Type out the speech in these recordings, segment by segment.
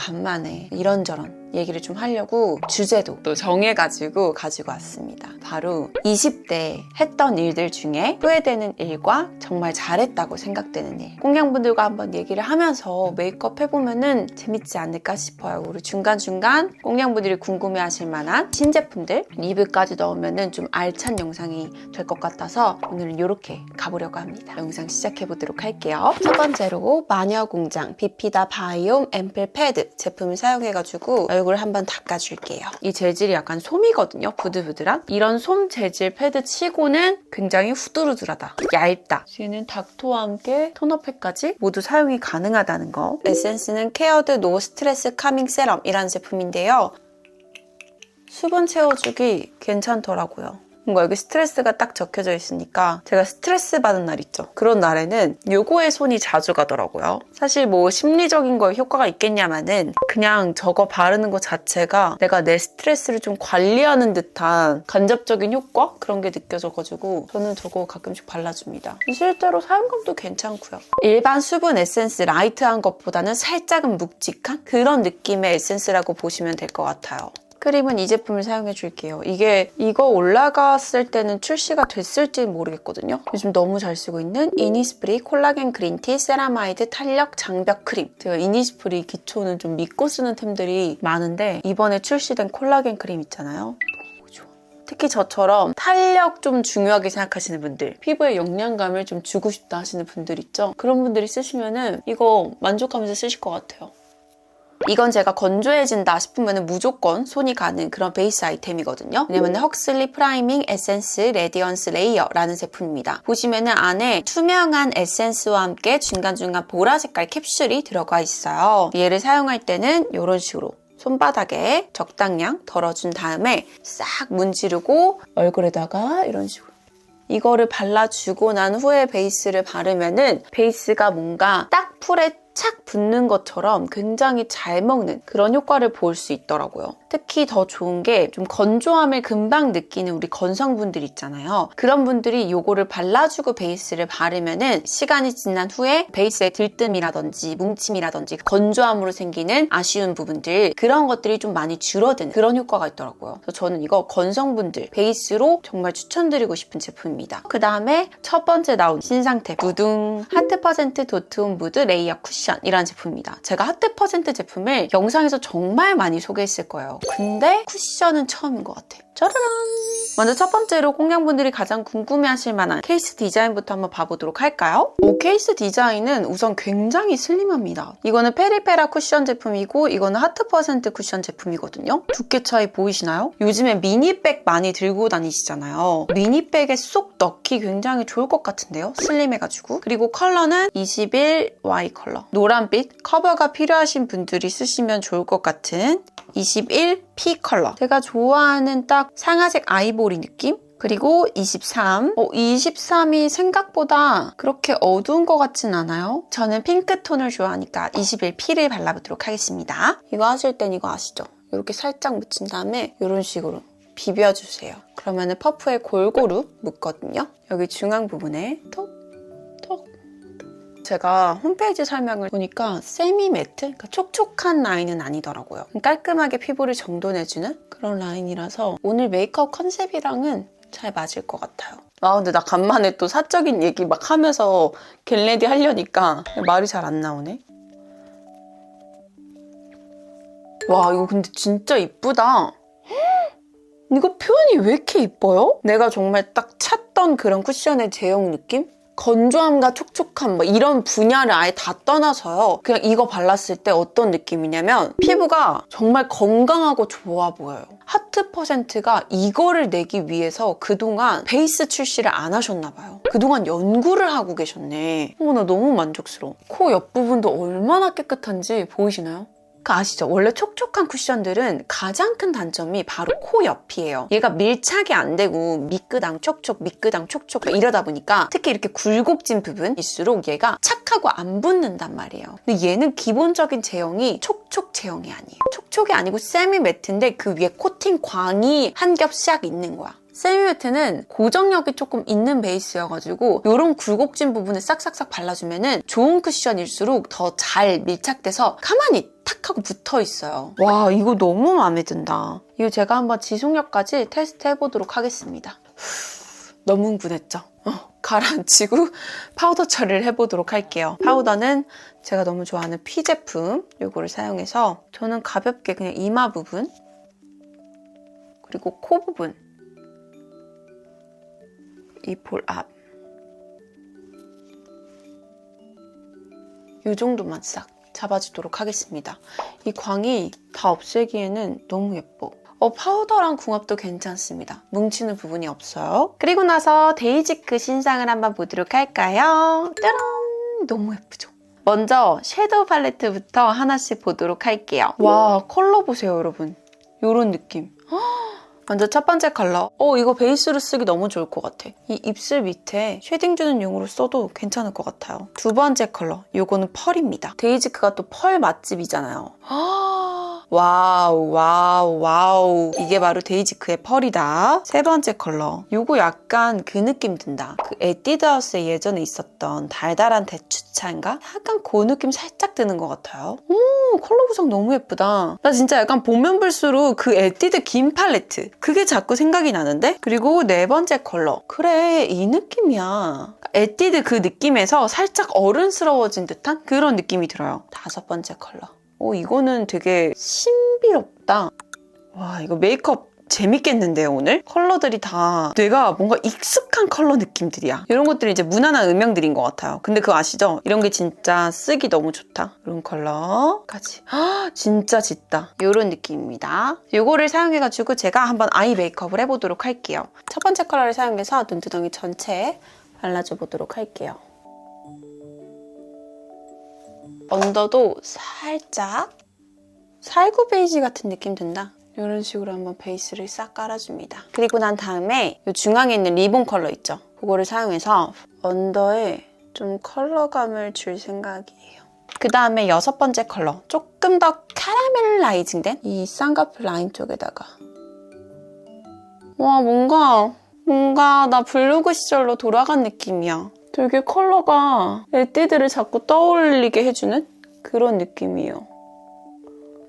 간만에 이런저런 얘기를 좀 하려고 주제도 또 정해가지고 가지고 왔습니다. 바로 20대 했던 일들 중에 후회되는 일과 정말 잘했다고 생각되는 일. 꽁냥분들과 한번 얘기를 하면서 메이크업 해보면은 재밌지 않을까 싶어요. 우리 중간중간 꽁냥분들이 궁금해 하실 만한 신제품들 리뷰까지 넣으면은 좀 알찬 영상이 될 것 같아서 오늘은 이렇게 가보려고 합니다. 영상 시작해보도록 할게요. 첫 번째로 마녀공장 비피다 바이옴 앰플 패드 제품을 사용해가지고 얼굴 한번 닦아줄게요. 이 재질이 약간 솜이거든요. 부들부들한. 이런 솜 재질 패드 치고는 굉장히 후두루두하다. 얇다. 뒤에는 닥터와 함께 토너팩까지 모두 사용이 가능하다는 거. 에센스는 케어드 노 스트레스 카밍 세럼이라는 제품인데요. 수분 채워주기 괜찮더라고요. 뭔가 여기 스트레스가 딱 적혀져 있으니까 제가 스트레스 받은 날 있죠. 그런 날에는 요거에 손이 자주 가더라고요. 사실 뭐 심리적인 거에 효과가 있겠냐마는 그냥 저거 바르는 것 자체가 내가 내 스트레스를 좀 관리하는 듯한 간접적인 효과? 그런 게 느껴져가지고 저는 저거 가끔씩 발라줍니다. 실제로 사용감도 괜찮고요. 일반 수분 에센스 라이트한 것보다는 살짝은 묵직한 그런 느낌의 에센스라고 보시면 될 것 같아요. 크림은 이 제품을 사용해 줄게요. 이게 이거 올라갔을 때는 출시가 됐을지 모르겠거든요. 요즘 너무 잘 쓰고 있는 이니스프리 콜라겐 그린티 세라마이드 탄력 장벽 크림. 제가 이니스프리 기초는 좀 믿고 쓰는 템들이 많은데 이번에 출시된 콜라겐 크림 있잖아요. 특히 저처럼 탄력 좀 중요하게 생각하시는 분들, 피부에 영양감을 좀 주고 싶다 하시는 분들 있죠? 그런 분들이 쓰시면은 이거 만족하면서 쓰실 것 같아요. 이건 제가 건조해진다 싶으면 무조건 손이 가는 그런 베이스 아이템이거든요. 왜냐면 헉슬리 프라이밍 에센스 레디언스 레이어라는 제품입니다. 보시면은 안에 투명한 에센스와 함께 중간중간 보라 색깔 캡슐이 들어가 있어요. 얘를 사용할 때는 이런 식으로 손바닥에 적당량 덜어준 다음에 싹 문지르고 얼굴에다가 이런 식으로 이거를 발라주고 난 후에 베이스를 바르면은 베이스가 뭔가 딱 풀에 착 붙는 것처럼 굉장히 잘 먹는 그런 효과를 볼 수 있더라고요. 특히 더 좋은 게 좀 건조함을 금방 느끼는 우리 건성분들 있잖아요. 그런 분들이 이거를 발라주고 베이스를 바르면은 시간이 지난 후에 베이스의 들뜸이라든지 뭉침이라든지 건조함으로 생기는 아쉬운 부분들 그런 것들이 좀 많이 줄어드는 그런 효과가 있더라고요. 그래서 저는 이거 건성분들 베이스로 정말 추천드리고 싶은 제품입니다. 그 다음에 첫 번째 나온 신상템 무둥 하트 퍼센트 도트온 무드 레이어 쿠션 이라는 제품입니다. 제가 하트 퍼센트 제품을 영상에서 정말 많이 소개했을 거예요. 근데 쿠션은 처음인 것 같아. 짜라란! 먼저 첫 번째로 꽁냥분들이 가장 궁금해하실 만한 케이스 디자인부터 한번 봐보도록 할까요? 오, 케이스 디자인은 우선 굉장히 슬림합니다. 이거는 페리페라 쿠션 제품이고 이거는 하트 퍼센트 쿠션 제품이거든요. 두께 차이 보이시나요? 요즘에 미니백 많이 들고 다니시잖아요. 미니백에 쏙 넣기 굉장히 좋을 것 같은데요? 슬림해가지고. 그리고 컬러는 21Y 컬러. 노란빛 커버가 필요하신 분들이 쓰시면 좋을 것 같은 21P 컬러. 제가 좋아하는 딱 상아색 아이보리 느낌? 그리고 23. 어, 23이 생각보다 그렇게 어두운 것 같진 않아요. 저는 핑크톤을 좋아하니까 21P를 발라보도록 하겠습니다. 이거 하실 땐 이거 아시죠? 이렇게 살짝 묻힌 다음에 이런 식으로 비벼주세요. 그러면 퍼프에 골고루 묻거든요. 여기 중앙 부분에 톡, 톡. 제가 홈페이지 설명을 보니까 세미 매트? 그러니까 촉촉한 라인은 아니더라고요. 깔끔하게 피부를 정돈해주는 그런 라인이라서 오늘 메이크업 컨셉이랑은 잘 맞을 것 같아요. 아 근데 나 간만에 또 사적인 얘기 막 하면서 겟레디 하려니까 말이 잘 안 나오네. 와 이거 근데 진짜 이쁘다. 이거 표현이 왜 이렇게 이뻐요? 내가 정말 딱 찾던 그런 쿠션의 제형 느낌? 건조함과 촉촉함 뭐 이런 분야를 아예 다 떠나서요. 그냥 이거 발랐을 때 어떤 느낌이냐면 피부가 정말 건강하고 좋아 보여요. 하트 퍼센트가 이거를 내기 위해서 그동안 베이스 출시를 안 하셨나 봐요. 그동안 연구를 하고 계셨네. 어머 나 너무 만족스러워. 코 옆부분도 얼마나 깨끗한지 보이시나요? 그 아시죠? 원래 촉촉한 쿠션들은 가장 큰 단점이 바로 코 옆이에요. 얘가 밀착이 안 되고 미끄당 촉촉 미끄당 촉촉 이러다 보니까 특히 이렇게 굴곡진 부분일수록 얘가 착하고 안 붙는단 말이에요. 근데 얘는 기본적인 제형이 촉촉 제형이 아니에요. 촉촉이 아니고 세미 매트인데 그 위에 코팅 광이 한 겹 싹 있는 거야. 세미매트는 고정력이 조금 있는 베이스여가지고 이런 굴곡진 부분을 싹싹싹 발라주면 좋은 쿠션일수록 더 잘 밀착돼서 가만히 탁 하고 붙어 있어요. 와, 이거 너무 마음에 든다. 이거 제가 한번 지속력까지 테스트 해보도록 하겠습니다. 너무 흥분했죠? 어, 가라앉히고 파우더 처리를 해보도록 할게요. 파우더는 제가 너무 좋아하는 피 제품 이거를 사용해서 저는 가볍게 그냥 이마 부분 그리고 코 부분 이 볼 앞. 이 정도만 싹 잡아주도록 하겠습니다. 이 광이 다 없애기에는 너무 예뻐. 어, 파우더랑 궁합도 괜찮습니다. 뭉치는 부분이 없어요. 그리고 나서 데이지크 신상을 한번 보도록 할까요? 짜란! 너무 예쁘죠? 먼저 섀도우 팔레트부터 하나씩 보도록 할게요. 와, 컬러 보세요, 여러분. 요런 느낌. 먼저 첫 번째 컬러. 어, 이거 베이스로 쓰기 너무 좋을 것 같아. 이 입술 밑에 쉐딩 주는 용으로 써도 괜찮을 것 같아요. 두 번째 컬러. 요거는 펄입니다. 데이지크가 또 펄 맛집이잖아요. 와우, 와우, 와우. 이게 바로 데이지크의 펄이다. 세 번째 컬러. 요거 약간 그 느낌 든다. 그 에뛰드하우스에 예전에 있었던 달달한 대추차인가? 약간 그 느낌 살짝 드는 것 같아요. 오, 컬러 구성 너무 예쁘다. 나 진짜 약간 보면 볼수록 그 에뛰드 긴 팔레트. 그게 자꾸 생각이 나는데? 그리고 네 번째 컬러. 그래, 이 느낌이야. 에뛰드 그 느낌에서 살짝 어른스러워진 듯한 그런 느낌이 들어요. 다섯 번째 컬러. 오, 이거는 되게 신비롭다. 와, 이거 메이크업 재밌겠는데요, 오늘? 컬러들이 다 뇌가 뭔가 익숙한 컬러 느낌들이야. 이런 것들이 이제 무난한 음영들인 것 같아요. 근데 그거 아시죠? 이런 게 진짜 쓰기 너무 좋다. 이런 컬러까지. 아, 진짜 짙다. 이런 느낌입니다. 이거를 사용해가지고 제가 한번 아이 메이크업을 해보도록 할게요. 첫 번째 컬러를 사용해서 눈두덩이 전체에 발라줘 보도록 할게요. 언더도 살짝 살구 베이지 같은 느낌 든다. 이런 식으로 한번 베이스를 싹 깔아줍니다. 그리고 난 다음에 이 중앙에 있는 리본 컬러 있죠? 그거를 사용해서 언더에 좀 컬러감을 줄 생각이에요. 그 다음에 여섯 번째 컬러. 조금 더 카라멜라이징 된 이 쌍꺼풀 라인 쪽에다가 와 뭔가 뭔가 나 블로그 시절로 돌아간 느낌이야. 되게 컬러가 에뛰드를 자꾸 떠올리게 해주는 그런 느낌이에요.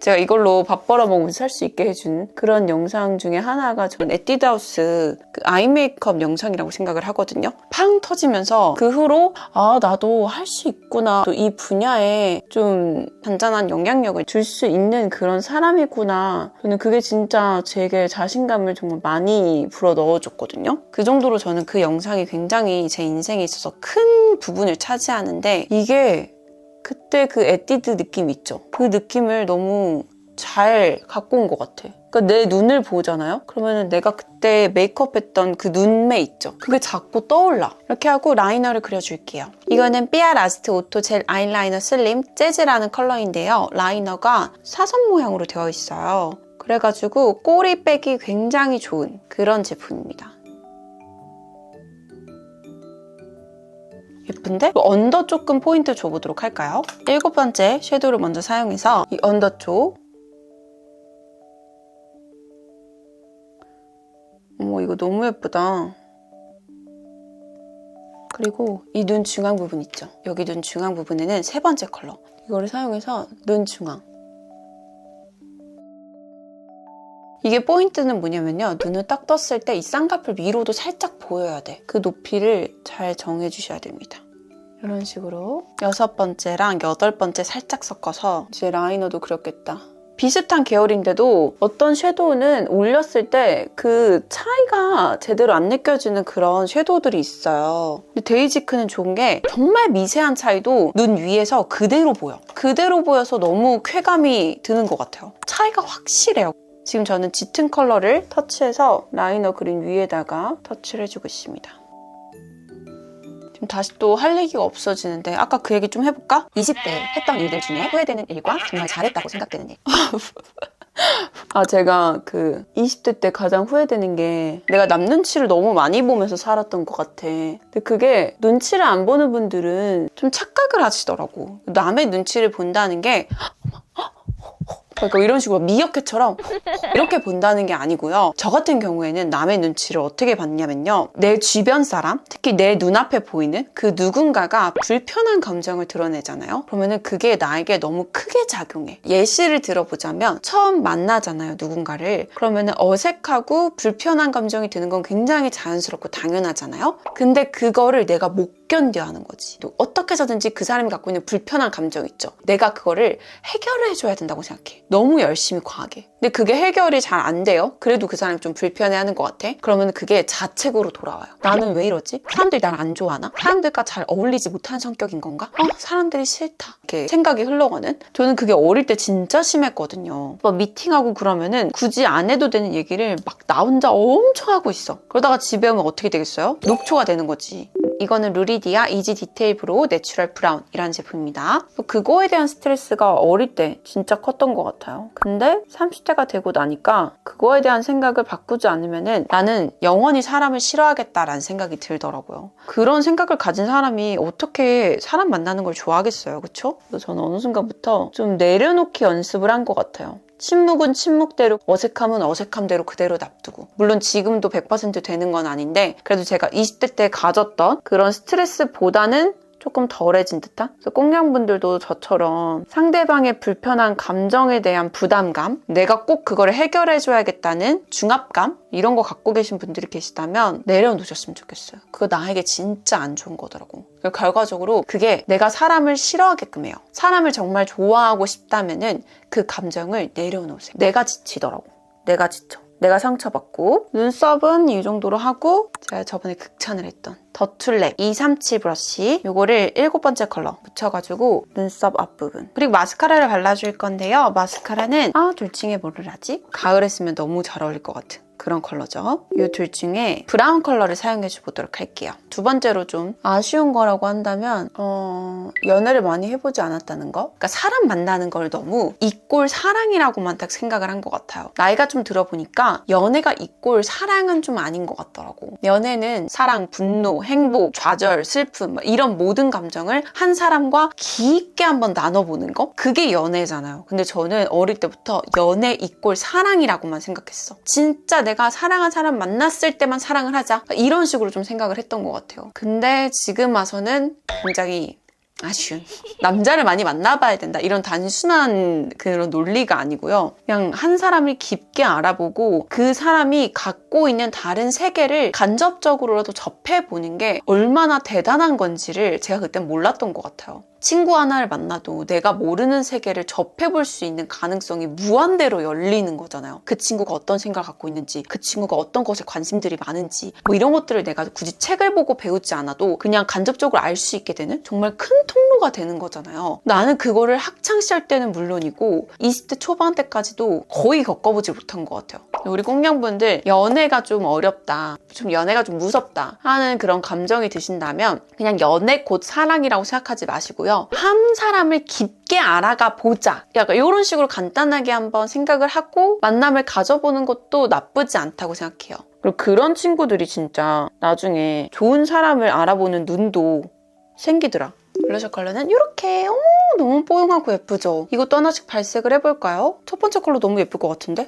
제가 이걸로 밥 벌어 먹으면서 살 수 있게 해준 그런 영상 중에 하나가 전 에뛰드하우스 그 아이 메이크업 영상이라고 생각을 하거든요. 팡 터지면서 그 후로 아 나도 할 수 있구나. 또 이 분야에 좀 단단한 영향력을 줄 수 있는 그런 사람이구나. 저는 그게 진짜 제게 자신감을 정말 많이 불어 넣어줬거든요. 그 정도로 저는 그 영상이 굉장히 제 인생에 있어서 큰 부분을 차지하는데 이게 그때 그 에뛰드 느낌 있죠? 그 느낌을 너무 잘 갖고 온 것 같아. 그러니까 내 눈을 보잖아요? 그러면 내가 그때 메이크업 했던 그 눈매 있죠? 그게 자꾸 떠올라. 이렇게 하고 라이너를 그려줄게요. 이거는 삐아 라스트 오토 젤 아이라이너 슬림 재즈라는 컬러인데요. 라이너가 사선 모양으로 되어 있어요. 그래가지고 꼬리 빼기 굉장히 좋은 그런 제품입니다. 예쁜데? 언더 조금 포인트 줘보도록 할까요? 일곱 번째 섀도우를 먼저 사용해서 이 언더 쪽 어머 이거 너무 예쁘다. 그리고 이 눈 중앙 부분 있죠? 여기 눈 중앙 부분에는 세 번째 컬러 이거를 사용해서 눈 중앙 이게 포인트는 뭐냐면요. 눈을 딱 떴을 때 이 쌍꺼풀 위로도 살짝 보여야 돼. 그 높이를 잘 정해주셔야 됩니다. 이런 식으로 여섯 번째랑 여덟 번째 살짝 섞어서 이제 라이너도 그렸겠다. 비슷한 계열인데도 어떤 섀도우는 올렸을 때 그 차이가 제대로 안 느껴지는 그런 섀도우들이 있어요. 근데 데이지크는 좋은 게 정말 미세한 차이도 눈 위에서 그대로 보여. 그대로 보여서 너무 쾌감이 드는 것 같아요. 차이가 확실해요. 지금 저는 짙은 컬러를 터치해서 라이너 그린 위에다가 터치를 해주고 있습니다. 지금 다시 또 할 얘기가 없어지는데 아까 그 얘기 좀 해볼까? 20대 했던 일들 중에 후회되는 일과 정말 잘했다고 생각되는 일. 아 제가 그 20대 때 가장 후회되는 게 내가 남 눈치를 너무 많이 보면서 살았던 것 같아. 근데 그게 눈치를 안 보는 분들은 좀 착각을 하시더라고. 남의 눈치를 본다는 게 그러니까 이런 식으로 미역캣처럼 이렇게 본다는 게 아니고요. 저 같은 경우에는 남의 눈치를 어떻게 봤냐면요. 내 주변 사람, 특히 내 눈앞에 보이는 그 누군가가 불편한 감정을 드러내잖아요. 그러면은 그게 나에게 너무 크게 작용해. 예시를 들어보자면 처음 만나잖아요, 누군가를. 그러면은 어색하고 불편한 감정이 드는 건 굉장히 자연스럽고 당연하잖아요. 근데 그거를 내가 못 견뎌 하는 거지. 또 어떻게 해서든지 그 사람이 갖고 있는 불편한 감정 있죠. 내가 그거를 해결을 해줘야 된다고 생각해. 너무 열심히 과하게. 근데 그게 해결이 잘 안 돼요. 그래도 그 사람이 좀 불편해하는 것 같아. 그러면 그게 자책으로 돌아와요. 나는 왜 이러지? 사람들이 날 안 좋아하나? 사람들과 잘 어울리지 못하는 성격인 건가? 어, 사람들이 싫다. 이렇게 생각이 흘러가는. 저는 그게 어릴 때 진짜 심했거든요. 막 미팅하고 그러면은 굳이 안 해도 되는 얘기를 막 나 혼자 엄청 하고 있어. 그러다가 집에 오면 어떻게 되겠어요? 녹초가 되는 거지. 이거는 루리디아 이지 디테일 브로우 내추럴 브라운이라는 제품입니다. 그거에 대한 스트레스가 어릴 때 진짜 컸던 것 같아요. 근데 30대 가 되고 나니까 그거에 대한 생각을 바꾸지 않으면은 나는 영원히 사람을 싫어하겠다라는 생각이 들더라고요. 그런 생각을 가진 사람이 어떻게 사람 만나는 걸 좋아하겠어요. 그쵸? 그래서 저는 어느 순간부터 좀 내려놓기 연습을 한 것 같아요. 침묵은 침묵대로, 어색함은 어색함대로 그대로 납두고. 물론 지금도 100% 되는 건 아닌데, 그래도 제가 20대 때 가졌던 그런 스트레스보다는 조금 덜해진 듯한? 그래서 꽁냥분들도 저처럼 상대방의 불편한 감정에 대한 부담감, 내가 꼭 그거를 해결해줘야겠다는 중압감, 이런 거 갖고 계신 분들이 계시다면 내려놓으셨으면 좋겠어요. 그거 나에게 진짜 안 좋은 거더라고. 결과적으로 그게 내가 사람을 싫어하게끔 해요. 사람을 정말 좋아하고 싶다면은 그 감정을 내려놓으세요. 내가 지치더라고. 내가 지쳐. 내가 상처받고 눈썹은 이 정도로 하고 제가 저번에 극찬을 했던 더툴렉 237 브러쉬 요거를 일곱 번째 컬러 묻혀가지고 눈썹 앞부분 그리고 마스카라를 발라줄 건데요 마스카라는 아 둘 중에 뭐를 하지? 가을에 쓰면 너무 잘 어울릴 것 같은 그런 컬러죠. 이 둘 중에 브라운 컬러를 사용해 주보도록 할게요. 두 번째로 좀 아쉬운 거라고 한다면 어, 연애를 많이 해보지 않았다는 거? 그러니까 사람 만나는 걸 너무 이꼴 사랑이라고만 딱 생각을 한 것 같아요. 나이가 좀 들어보니까 연애가 이꼴 사랑은 좀 아닌 것 같더라고. 연애는 사랑, 분노, 행복, 좌절, 슬픔 뭐 이런 모든 감정을 한 사람과 깊게 한번 나눠보는 거? 그게 연애잖아요. 근데 저는 어릴 때부터 연애 이꼴 사랑이라고만 생각했어. 진짜 내가 사랑한 사람 만났을 때만 사랑을 하자. 이런 식으로 좀 생각을 했던 것 같아요. 근데 지금 와서는 굉장히 아쉬운. 남자를 많이 만나봐야 된다. 이런 단순한 그런 논리가 아니고요. 그냥 한 사람을 깊게 알아보고 그 사람이 갖고 있는 다른 세계를 간접적으로라도 접해보는 게 얼마나 대단한 건지를 제가 그때 몰랐던 것 같아요 친구 하나를 만나도 내가 모르는 세계를 접해볼 수 있는 가능성이 무한대로 열리는 거잖아요. 그 친구가 어떤 생각을 갖고 있는지, 그 친구가 어떤 것에 관심들이 많은지, 뭐 이런 것들을 내가 굳이 책을 보고 배우지 않아도 그냥 간접적으로 알 수 있게 되는 정말 큰 통로가 되는 거잖아요. 나는 그거를 학창시절 때는 물론이고 20대 초반 때까지도 거의 겪어보지 못한 것 같아요. 우리 꽁냥분들 연애가 좀 어렵다, 좀 연애가 좀 무섭다 하는 그런 감정이 드신다면 그냥 연애 곧 사랑이라고 생각하지 마시고요. 한 사람을 깊게 알아가 보자. 약간 이런 식으로 간단하게 한번 생각을 하고 만남을 가져보는 것도 나쁘지 않다고 생각해요. 그리고 그런 친구들이 진짜 나중에 좋은 사람을 알아보는 눈도 생기더라. 블러셔 컬러는 이렇게 어머 너무 뽀용하고 예쁘죠? 이것도 하나씩 발색을 해볼까요? 첫 번째 컬러 너무 예쁠 것 같은데?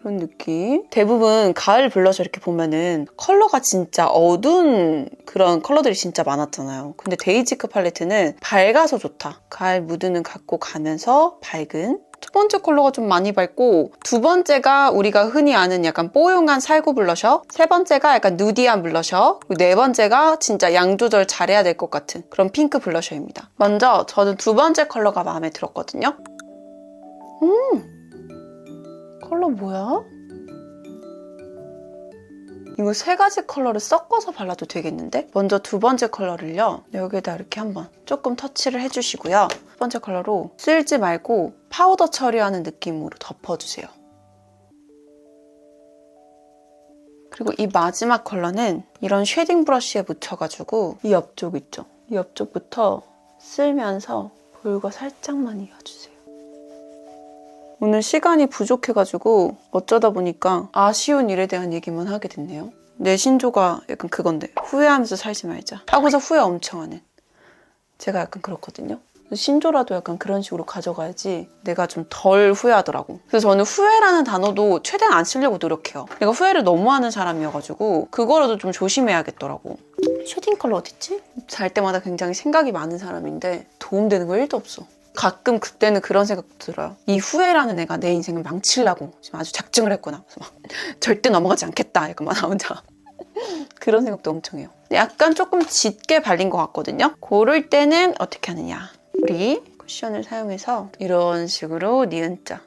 이런 느낌. 대부분 가을 블러셔 이렇게 보면은 컬러가 진짜 어두운 그런 컬러들이 진짜 많았잖아요. 근데 데이지크 팔레트는 밝아서 좋다. 가을 무드는 갖고 가면서 밝은 첫 번째 컬러가 좀 많이 밝고 두 번째가 우리가 흔히 아는 약간 뽀용한 살구 블러셔 세 번째가 약간 누디한 블러셔 네 번째가 진짜 양 조절 잘해야 될 것 같은 그런 핑크 블러셔입니다. 먼저 저는 두 번째 컬러가 마음에 들었거든요. 음 컬러 뭐야? 이거 세 가지 컬러를 섞어서 발라도 되겠는데? 먼저 두 번째 컬러를요. 여기다 이렇게 한번 조금 터치를 해주시고요. 첫 번째 컬러로 쓸지 말고 파우더 처리하는 느낌으로 덮어주세요. 그리고 이 마지막 컬러는 이런 쉐딩 브러쉬에 묻혀가지고 이 옆쪽 있죠? 이 옆쪽부터 쓸면서 볼과 살짝만 이어주세요. 오늘 시간이 부족해가지고 어쩌다 보니까 아쉬운 일에 대한 얘기만 하게 됐네요. 내 신조가 약간 그건데 후회하면서 살지 말자 하고서 후회 엄청 하는 제가 약간 그렇거든요. 신조라도 약간 그런 식으로 가져가야지 내가 좀 덜 후회하더라고. 그래서 저는 후회라는 단어도 최대한 안 쓰려고 노력해요. 내가 후회를 너무 하는 사람이어가지고 그거라도 좀 조심해야겠더라고. 쉐딩 컬러 어딨지? 잘 때마다 굉장히 생각이 많은 사람인데 도움되는 거 1도 없어. 가끔 그때는 그런 생각도 들어요. 이 후회라는 애가 내 인생을 망치려고 지금 아주 작정을 했구나. 막 절대 넘어가지 않겠다. 약간 막나 혼자. 그런 생각도 엄청 해요. 약간 조금 짙게 발린 것 같거든요. 고를 때는 어떻게 하느냐. 우리 쿠션을 사용해서 이런 식으로 니은자.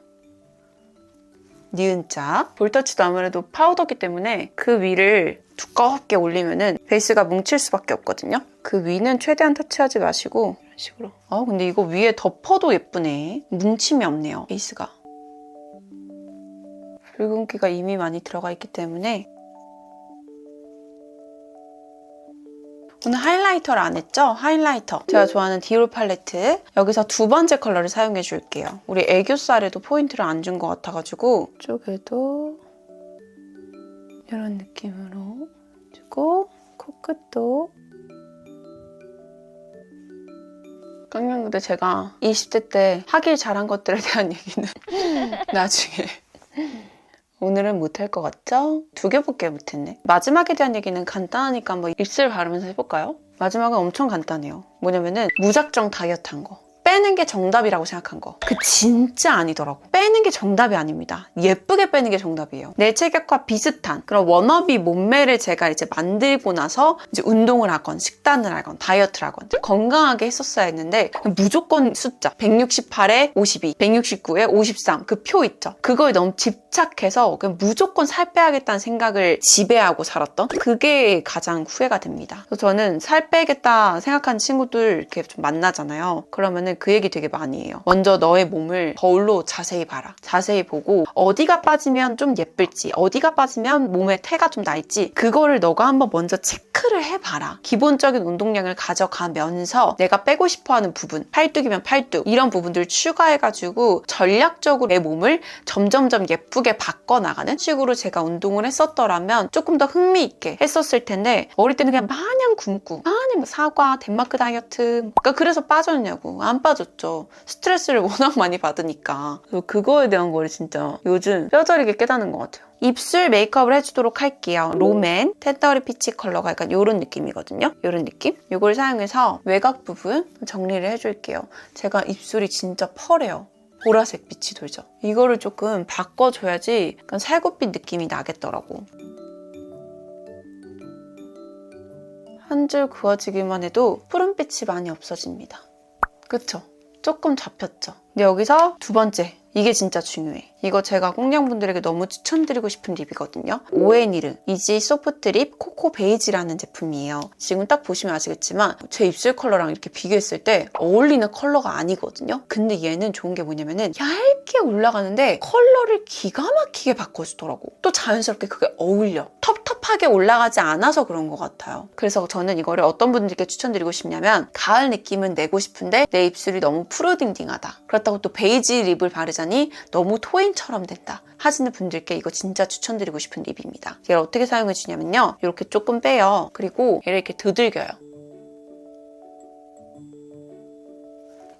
니은자. 볼터치도 아무래도 파우더기 때문에 그 위를 두껍게 올리면은 베이스가 뭉칠 수밖에 없거든요. 그 위는 최대한 터치하지 마시고 이런 식으로. 아 근데 이거 위에 덮어도 예쁘네. 뭉침이 없네요. 베이스가. 붉은기가 이미 많이 들어가 있기 때문에 오늘 하이라이터를 안 했죠? 하이라이터. 제가 좋아하는 디올 팔레트. 여기서 두 번째 컬러를 사용해 줄게요. 우리 애교살에도 포인트를 안 준 것 같아가지고 이쪽에도 이런 느낌으로 주고 코끝도 깡냥 근데 제가 20대 때 하길 잘한 것들에 대한 얘기는 나중에 오늘은 못할 것 같죠? 두 개밖에 못했네. 마지막에 대한 얘기는 간단하니까 한번 입술 바르면서 해볼까요? 마지막은 엄청 간단해요. 뭐냐면은 무작정 다이어트 한 거. 빼는 게 정답이라고 생각한 거. 그 진짜 아니더라고. 빼는 게 정답이 아닙니다. 예쁘게 빼는 게 정답이에요. 내 체격과 비슷한 그런 워너비 몸매를 제가 이제 만들고 나서 이제 운동을 하건 식단을 하건 다이어트를 하건 건강하게 했었어야 했는데 무조건 숫자 168에 52, 169에 53 그 표 있죠. 그거에 너무 집착해서 그냥 무조건 살 빼야겠다는 생각을 지배하고 살았던 그게 가장 후회가 됩니다. 그래서 저는 살 빼겠다 생각하는 친구들 이렇게 좀 만나잖아요. 그러면은 그 얘기 되게 많이 해요. 먼저 너의 몸을 거울로 자세히 봐라. 자세히 보고 어디가 빠지면 좀 예쁠지, 어디가 빠지면 몸에 태가 좀 날지 그거를 너가 한번 먼저 체크 를 해봐라. 기본적인 운동량을 가져가면서 내가 빼고 싶어하는 부분, 팔뚝이면 팔뚝 이런 부분들을 추가해가지고 전략적으로 내 몸을 점점점 예쁘게 바꿔 나가는 식으로 제가 운동을 했었더라면 조금 더 흥미있게 했었을 텐데 어릴 때는 그냥 마냥 굶고 마냥 사과, 덴마크 다이어트 그러니까 그래서 빠졌냐고 안 빠졌죠. 스트레스를 워낙 많이 받으니까 그거에 대한 거를 진짜 요즘 뼈저리게 깨닫는 것 같아요. 입술 메이크업을 해주도록 할게요. 롬앤 텐더리 피치 컬러가 약간 이런 느낌이거든요. 이런 느낌? 이걸 사용해서 외곽 부분 정리를 해줄게요. 제가 입술이 진짜 펄해요. 보라색 빛이 돌죠. 이거를 조금 바꿔줘야지 약간 살구빛 느낌이 나겠더라고. 한 줄 그어지기만 해도 푸른빛이 많이 없어집니다. 그쵸? 조금 잡혔죠? 근데 여기서 두 번째. 이게 진짜 중요해. 이거 제가 공룡분들에게 너무 추천드리고 싶은 립이거든요. 오에니르 이지 소프트 립 코코 베이지라는 제품이에요. 지금 딱 보시면 아시겠지만 제 입술 컬러랑 이렇게 비교했을 때 어울리는 컬러가 아니거든요. 근데 얘는 좋은 게 뭐냐면은 얇게 올라가는데 컬러를 기가 막히게 바꿔주더라고. 또 자연스럽게 그게 어울려. 텁텁하게 올라가지 않아서 그런 것 같아요. 그래서 저는 이거를 어떤 분들께 추천드리고 싶냐면 가을 느낌은 내고 싶은데 내 입술이 너무 푸르딩딩하다. 그렇다고 또 베이지 립을 바르자니 너무 토인처럼 된다. 하시는 분들께 이거 진짜 추천드리고 싶은 립입니다. 얘를 어떻게 사용해 주냐면요. 이렇게 조금 빼요. 그리고 얘를 이렇게 두들겨요.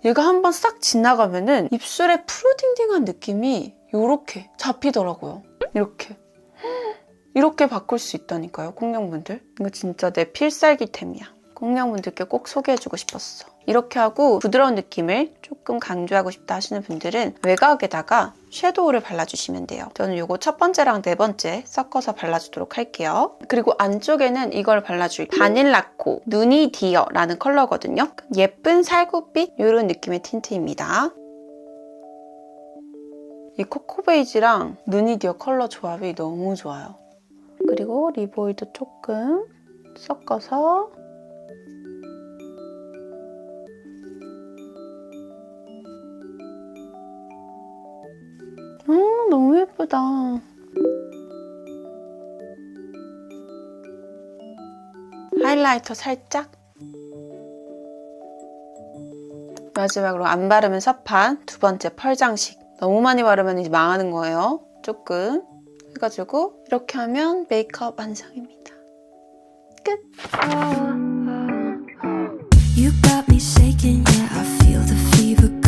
얘가 한번 싹 지나가면은 입술에 푸르딩딩한 느낌이 이렇게 잡히더라고요. 이렇게. 이렇게 바꿀 수 있다니까요, 콩냥분들. 이거 진짜 내 필살기템이야. 콩냥분들께 꼭 소개해주고 싶었어. 이렇게 하고 부드러운 느낌을 조금 강조하고 싶다 하시는 분들은 외곽에다가 섀도우를 발라주시면 돼요. 저는 이거 첫 번째랑 네 번째 섞어서 발라주도록 할게요. 그리고 안쪽에는 이걸 발라줄 바닐라코 누니 디어라는 컬러거든요. 예쁜 살구빛 이런 느낌의 틴트입니다. 이 코코 베이지랑 누니 디어 컬러 조합이 너무 좋아요. 그리고 립 오일도 조금 섞어서 음, 너무 예쁘다. 하이라이터 살짝. 마지막으로 안 바르면 섭한 두 번째 펄 장식. 너무 많이 바르면 이제 망하는 거예요. 조금 해가지고 이렇게 하면 메이크업 완성입니다. 끝. You got me shaking, yeah, I